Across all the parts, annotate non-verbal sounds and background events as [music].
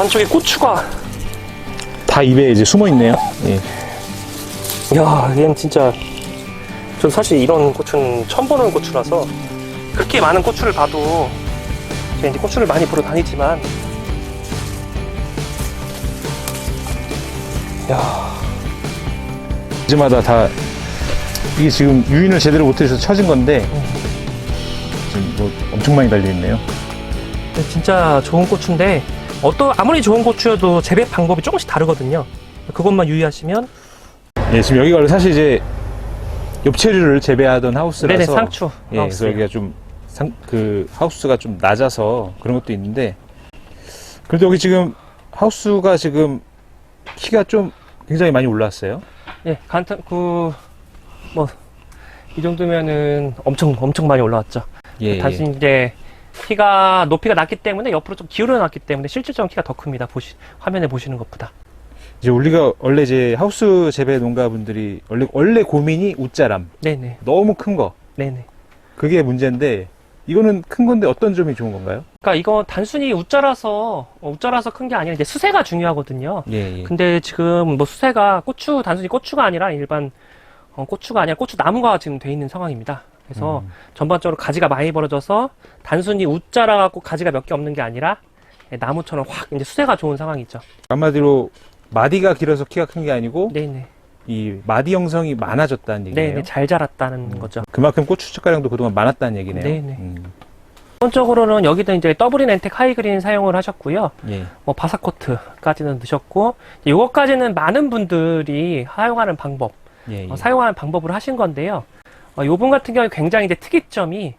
안쪽에 고추가 다 입에 이제 숨어 있네요. 예. 야, 얘는 진짜 전 사실 이런 고추는 처음 보는 고추라서 그렇게 많은 고추를 봐도 제가 이제 고추를 많이 보러 다니지만 야, 이제마다 다 이게 지금 유인을 제대로 못해서 처진 건데 지금 뭐 엄청 많이 달려 있네요. 진짜 좋은 고추인데 어떤 아무리 좋은 고추여도 재배 방법이 조금씩 다르거든요. 그것만 유의하시면 예, 지금 여기가 사실 이제 엽채류를 재배하던 하우스라서 네네 상추 예, 그래서 여기가 좀 상, 그 하우스가 좀 낮아서 그런 것도 있는데 그래도 여기 지금 하우스가 지금 키가 좀 굉장히 많이 올랐어요. 예, 간단 그 뭐 이 정도면은 엄청 엄청 많이 올라왔죠. 예, 단순히 이제 키가 높이가 낮기 때문에 옆으로 좀 기울어 놨기 때문에 실질적인 키가 더 큽니다. 보시 화면에 보시는 것보다. 이제 우리가 원래 이제 하우스 재배 농가분들이 원래 원래 고민이 웃자람 네네 너무 큰 거 네네. 그게 문제인데 이거는 큰 건데 어떤 점이 좋은 건가요? 그러니까 이거 단순히 웃자라서 어, 웃자라서 큰 게 아니라 이제 수세가 중요하거든요. 예, 예. 근데 지금 뭐 수세가 고추 단순히 고추가 아니라 일반 어, 고추가 아니라 고추 나무가 지금 돼 있는 상황입니다. 그래서 음. 전반적으로 가지가 많이 벌어져서 단순히 웃자라 갖고 가지가 몇 개 없는 게 아니라 예, 나무처럼 확 이제 수세가 좋은 상황이죠. 한마디로 마디가 길어서 키가 큰 게 아니고 네네. 이 마디 형성이 많아졌다는 얘기네요. 네네 잘 자랐다는 음. 거죠. 그만큼 고추 출가량도 그동안 많았다는 얘기네요. 네네. 음, 기본적으로는 여기도 이제 더블인 앤텍 하이그린 사용을 하셨고요. 예. 뭐 바사코트까지는 넣으셨고 이것까지는 많은 분들이 사용하는 방법, 예, 예. 어, 사용하는 방법을 하신 건데요. 어, 요분 같은 경우에 굉장히 이제 특이점이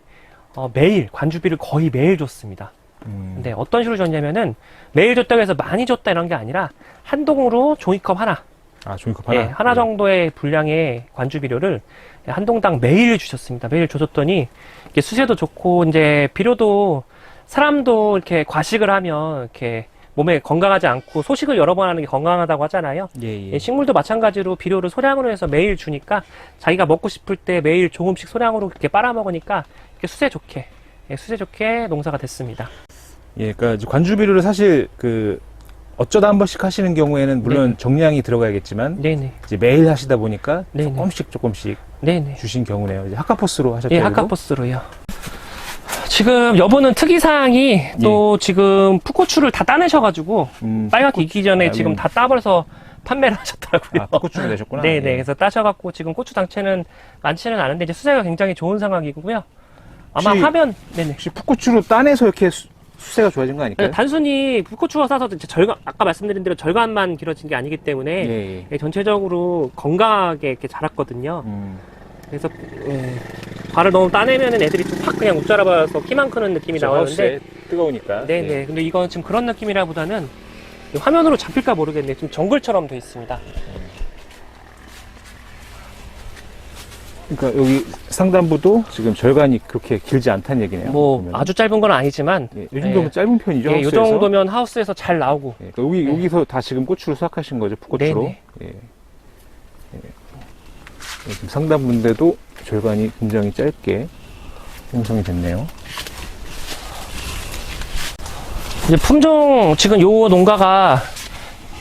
어, 매일 관주비를 거의 매일 줬습니다. 음, 근데 어떤 식으로 줬냐면은 매일 줬다고 해서 많이 줬다 이런 게 아니라 한 동으로 종이컵 하나, 아, 종이컵 하나. 예, 하나 정도의 분량의 관주비료를 한 동당 매일 주셨습니다. 매일 줘줬더니 이게 수세도 좋고 이제 비료도 사람도 이렇게 과식을 하면 이렇게 몸에 건강하지 않고 소식을 여러 번 하는 게 건강하다고 하잖아요. 예, 예. 예, 식물도 마찬가지로 비료를 소량으로 해서 매일 주니까 자기가 먹고 싶을 때 매일 조금씩 소량으로 그렇게 빨아먹으니까 이렇게 수세 좋게 예, 수세 좋게 농사가 됐습니다. 예, 그러니까 이제 관주 비료를 사실 그 어쩌다 한 번씩 하시는 경우에는 물론 네. 정량이 들어가야겠지만 네네 이제 매일 하시다 보니까 네네. 조금씩 조금씩 네네 주신 경우네요. 이제 하카포스로 하셨죠. 예? 하카포스로요. 지금 여분은 특이사항이 또 지금 풋고추를 다 따내셔가지고 음, 빨갛게 익기 전에 아, 지금 음. 다 따버려서 판매를 [laughs] 하셨더라고요. 아, 풋고추를 내셨구나. 네네. 예. 그래서 따셔갖고 지금 고추 당체는 많지는 않은데 이제 수세가 굉장히 좋은 상황이고요. 아마 혹시- 하면 네네. 혹시 풋고추로 따내서 이렇게 수, 수세가 좋아진 거 아닐까요? 단순히 풋고추가 싸서 이제 절간 아까 말씀드린 대로 절간만 길어진 게 아니기 때문에 예, 예. 예, 전체적으로 건강하게 이렇게 자랐거든요. 음, 그래서 예, 발을 너무 따내면은 애들이 좀확 그냥 웃자라봐서 키만 크는 느낌이 저 나오는데 하우스에 뜨거우니까. 네네. 예. 근데 이건 지금 그런 느낌이라보다는 화면으로 잡힐까 모르겠네. 좀 정글처럼 돼 있습니다. 그러니까 여기 상단부도 지금 절간이 그렇게 길지 않다는 얘기네요. 뭐 보면은. 아주 짧은 건 아니지만 예, 이 정도면 예. 짧은 편이죠. 예, 이 하우스에서. 정도면 하우스에서 잘 나오고 예, 그러니까 여기 네. 여기서 다 지금 고추를 수확하신 거죠, 풋고추로. 네네. 예. 예. 예, 지금 상단부인데도 절간이 굉장히 짧게 형성이 됐네요. 이제 품종 지금 요 농가가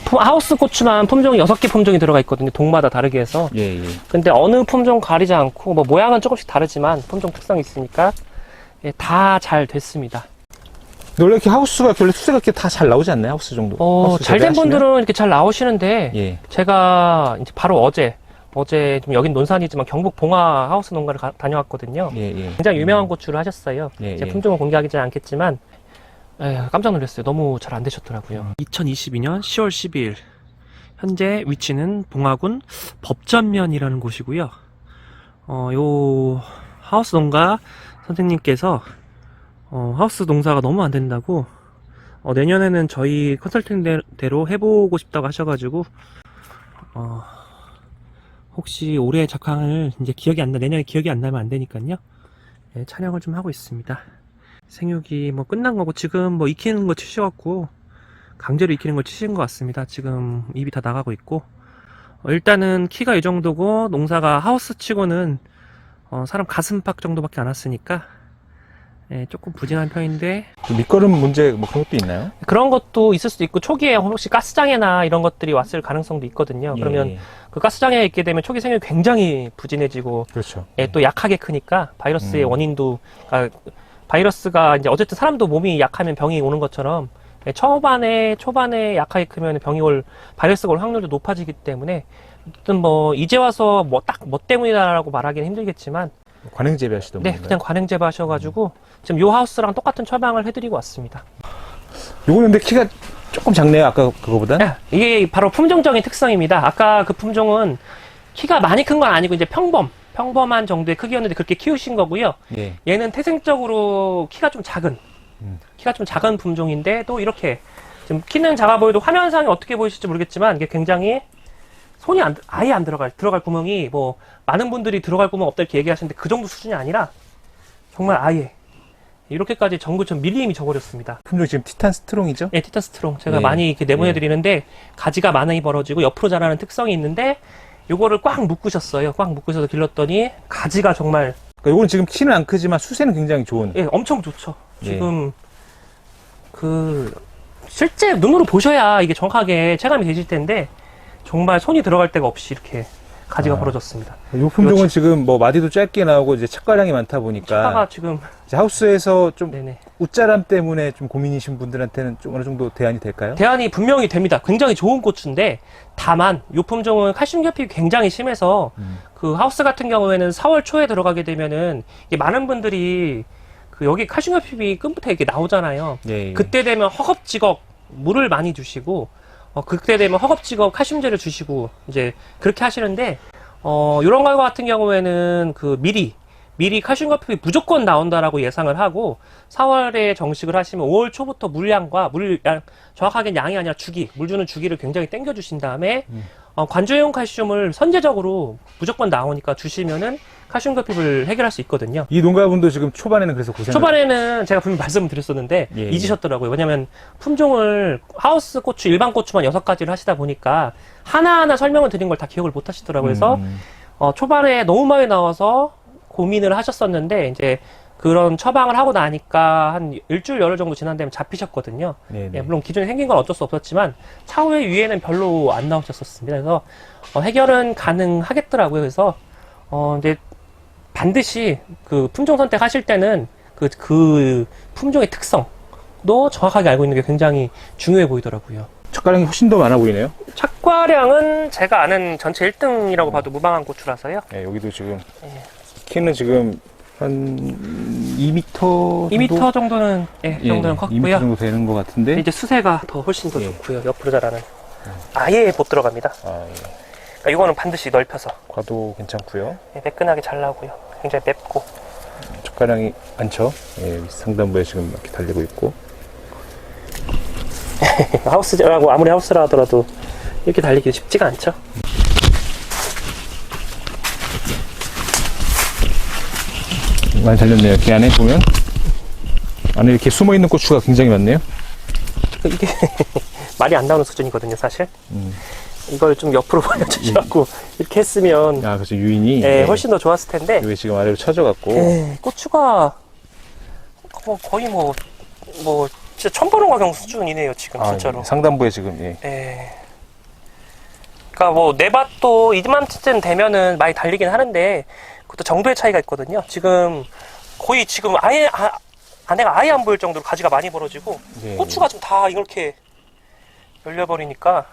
푸- 하우스 고추만 품종이 여섯 개 품종이 들어가 있거든요. 동마다 다르게 해서. 예, 예. 근데 어느 품종 가리지 않고 뭐 모양은 조금씩 다르지만 품종 특성이 있으니까 예, 다잘 됐습니다. 원래 이렇게 하우스가 원래 수세가 이렇게 다 잘 나오지 않나요, 하우스 정도? 어, 하우스 잘 된 재배하시면? 분들은 이렇게 잘 나오시는데 예. 제가 이제 바로 어제 어제 좀 여긴 논산이지만 경북 봉화 하우스 농가를 가- 다녀왔거든요. 예, 예. 굉장히 유명한 고추를 하셨어요. 예, 제 예. 품종을 공개하기는 않겠지만 에, 깜짝 놀랐어요. 너무 잘 안 되셨더라고요. 2022년 10월 12일 현재 위치는 봉화군 법전면이라는 곳이고요. 어, 요 하우스 농가 선생님께서 어, 하우스 농사가 너무 안 된다고 어, 내년에는 저희 컨설팅대로 해보고 싶다고 하셔가지고 어, 혹시 올해 작황을 이제 기억이 안 나, 내년에 기억이 안 나면 안 되니까요. 예, 촬영을 좀 하고 있습니다. 생육이 뭐 끝난 거고 지금 뭐 익히는 거 치셔갖고 강제로 익히는 걸 치신 것 같습니다. 지금 입이 다 나가고 있고 어, 일단은 키가 이 정도고 농사가 하우스 치고는 어, 사람 가슴팍 정도밖에 안 왔으니까 예, 조금 부진한 편인데 그 밑거름 문제 뭐 그런 것도 있나요? 그런 것도 있을 수도 있고 초기에 혹시 가스장애나 이런 것들이 왔을 가능성도 있거든요. 그러면 예, 그 가스장애가 있게 되면 초기 생육이 굉장히 부진해지고 그렇죠. 예, 또 약하게 크니까 바이러스의 음. 원인도 아, 바이러스가 이제 어쨌든 사람도 몸이 약하면 병이 오는 것처럼 예, 초반에 초반에 약하게 크면 병이 올 바이러스가 올 확률도 높아지기 때문에 어쨌든 뭐 이제 와서 뭐 딱 뭐 때문이다라고 말하기는 힘들겠지만 관행 재배하시던 네 분인가요? 그냥 관행 재배하셔가지고 지금 요 하우스랑 똑같은 처방을 해드리고 왔습니다. 요거는 근데 키가 조금 작네요. 아까 그거보다. 네, 이게 바로 품종적인 특성입니다. 아까 그 품종은 키가 많이 큰 건 아니고 이제 평범 평범한 정도의 크기였는데 그렇게 키우신 거고요. 예. 얘는 태생적으로 키가 좀 작은 음. 키가 좀 작은 품종인데 또 이렇게 지금 키는 작아 보여도 화면상에 어떻게 보이실지 모르겠지만 이게 굉장히 손이 안, 아예 안 들어갈 들어갈 구멍이 뭐 많은 분들이 들어갈 구멍 없다 이렇게 얘기하시는데 그 정도 수준이 아니라 정말 아예 이렇게까지 전구 좀 밀림이 져버렸습니다. 품종 지금 티탄 스트롱이죠? 예, 티타 스트롱 제가 예. 많이 이렇게 내보내드리는데 가지가 많이 벌어지고 옆으로 자라는 특성이 있는데 요거를 꽉 묶으셨어요. 꽉 묶으셔서 길렀더니 가지가 정말 그러니까 요거는 지금 키는 안 크지만 수세는 굉장히 좋은. 예, 엄청 좋죠. 예. 지금 그 실제 눈으로 보셔야 이게 정확하게 체감이 되실 텐데 정말 손이 들어갈 데가 없이 이렇게 가지가 아. 벌어졌습니다. 요 품종은 지금 뭐 마디도 짧게 나오고 이제 착과량이 많다 보니까 차가 지금 이제 하우스에서 좀 네네 웃자람 때문에 좀 고민이신 분들한테는 좀 어느 정도 대안이 될까요? 대안이 분명히 됩니다. 굉장히 좋은 고추인데 다만 요 품종은 칼슘 결핍이 굉장히 심해서 음. 그 하우스 같은 경우에는 4월 초에 들어가게 되면은 이게 많은 분들이 그 여기 칼슘 결핍이 끈부터 이렇게 나오잖아요. 예, 예. 그때 되면 허겁지겁 물을 많이 주시고 어, 그때 되면 허겁지겁 칼슘제를 주시고 이제 그렇게 하시는데 어 이런 거 같은 경우에는 그 미리 미리 칼슘 거품이 무조건 나온다라고 예상을 하고 4월에 정식을 하시면 5월 초부터 물량과 물량 정확하게 양이 아니라 주기 물 주는 주기를 굉장히 땡겨 주신 다음에 음. 어, 관조용 칼슘을 선제적으로 무조건 나오니까 주시면은 칼슘 거품을 해결할 수 있거든요. 이 농가분도 지금 초반에는 그래서 고생. 초반에는 제가 분명 말씀을 드렸었는데 예, 예. 잊으셨더라고요. 왜냐면 품종을 하우스 고추 일반 고추만 여섯 가지를 하시다 보니까 하나하나 설명을 드린 걸 다 기억을 못 하시더라고요. 그래서 음. 어, 초반에 너무 많이 나와서 고민을 하셨었는데 이제 그런 처방을 하고 나니까 한 일주일 열흘 정도 지난 다음에 잡히셨거든요. 네, 네. 예, 물론 기존에 생긴 건 어쩔 수 없었지만 차후에 위에는 별로 안 나오셨었습니다. 그래서 어, 해결은 가능하겠더라고요. 그래서 어, 이제 반드시 그 품종 선택하실 때는 그, 그 품종의 특성도 정확하게 알고 있는 게 굉장히 중요해 보이더라고요. 젓가락이 훨씬 더 많아 보이네요. 착과량은 제가 아는 전체 1등이라고 봐도 무방한 고추라서요. 네, 여기도 지금 예. 키는 지금 한 2m 정도? 2m 정도는, 예, 예, 정도는 2m 컸고요. 정도 되는 것 같은데. 이제 수세가 더 훨씬 더 예. 좋고요. 옆으로 자라는. 아예 못 들어갑니다. 아, 예. 그러니까 이거는 반드시 넓혀서 과도 괜찮고요. 예, 매끈하게 잘 나오고요. 굉장히 맵고. 젓가락이 많죠. 예, 상단부에 지금 이렇게 달리고 있고. [laughs] 하우스라고 아무리 하우스라 하더라도 이렇게 달리기 쉽지가 않죠. 많이 달렸네요. 이렇게 안에 보면 안에 이렇게 숨어 있는 고추가 굉장히 많네요. 이게 [laughs] 말이 안 나오는 수준이거든요, 사실. 음. 이걸 좀 옆으로 [laughs] 보여주셔갖고 이렇게 했으면 아, 그래서 유인이 예, 예, 훨씬 더 좋았을 텐데 여기 지금 아래로 쳐져갖고 예, 고추가 뭐 거의 뭐 뭐 진짜 보는 가격 수준이네요, 지금 아, 진짜로. 예, 상단부에 지금 예. 예. 그러니까 뭐 네밭도 이만쯤 되면은 많이 달리긴 하는데 그것도 정도의 차이가 있거든요. 지금 거의 지금 아예 아, 안에가 아예 안 보일 정도로 가지가 많이 벌어지고 예. 고추가 좀다 이렇게 열려버리니까